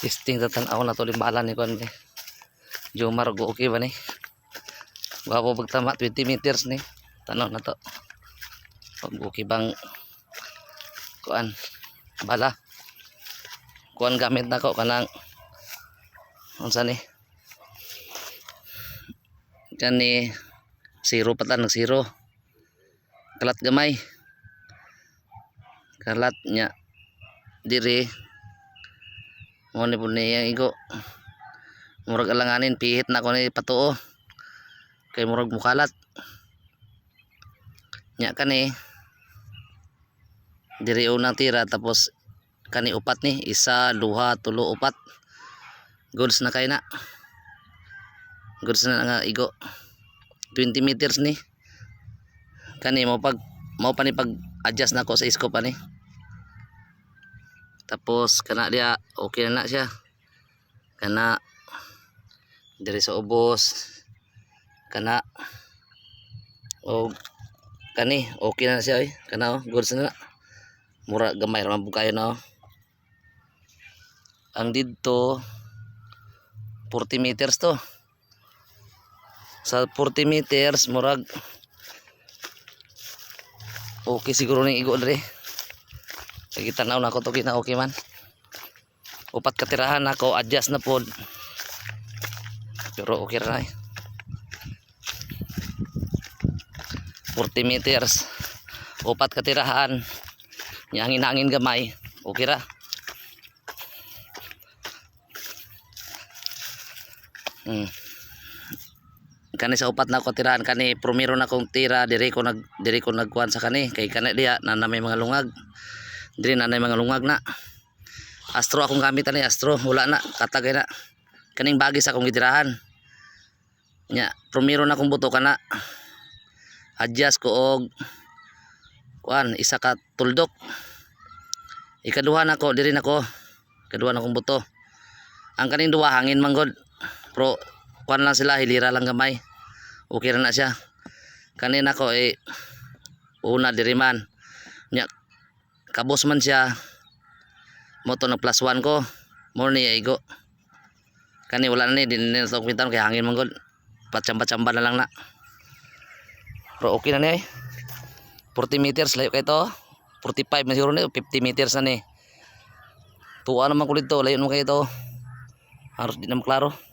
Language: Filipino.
Testing tatanaw na to limbala ni kon ni. Jomar go okay ba ni? Gwapo pagtama 20 meters ni. Tanaw na to. Pag okay bang kuan bala. Kuan gamit na ko kanang unsa ni? Kan ni zero pa ta nag zero. Kalat gamay. Kalat nya diri ni pud niya igo. Murag alanganin pihit na ko ni patuo. Kay murag mukalat. Nya kani diri unang tira tapos kani upat ni. Isa duha tulo upat. Goods na kay na. Goods na nga igo. 20 meters ni. Kani mo pag mo pa ni pag adjust na ko sa scope ani tapos kana dia okay na na siya. Kana diri sa ubos. Kana o kani okay na na siya eh kana oh goods na na. Mura gamay ra kayo na oh ang didto 40 meters to. Sa 40 meters murag okay siguro ning igo diri kay tanaw na ko to kina okay man. Upat katirahan ako adjust na pod. Pero okay ra eh. 40 meters. Upat katirahan nyangin hangin gamay. Okay ra. Hmm. Kani sa upat na ko tirahan kani primero na kong tira diri ko nag diri ko nagkuan sa kani. Kay kani diya na na may mga lungag diri na mga lungag na. Astro akong gamit ani astro. Wala na katagay na. Kaning bagis akong gitirahan nya primero na kong buto kana adjust ko og kuan isa ka tuldok. Ikaduha na ko diri na ko. Ikaduha na kong buto. Ang kaning duwa hangin manggod pro kuan lang sila hilira lang gamay. Okay ra na siya. Kanina ko eh una diri man. Nya kabos man siya. Mo to na plus one ko. Mo ni igo. Kani wala na ni din na to pintan kay hangin man gud patsamba-tsamba na lang na. Pero okay na ni ay. 40 meters layo kay to. 45 na siguro ni 50 meters na ni. Tuwa naman ko dito layo naman kayo to. Haros di naman klaro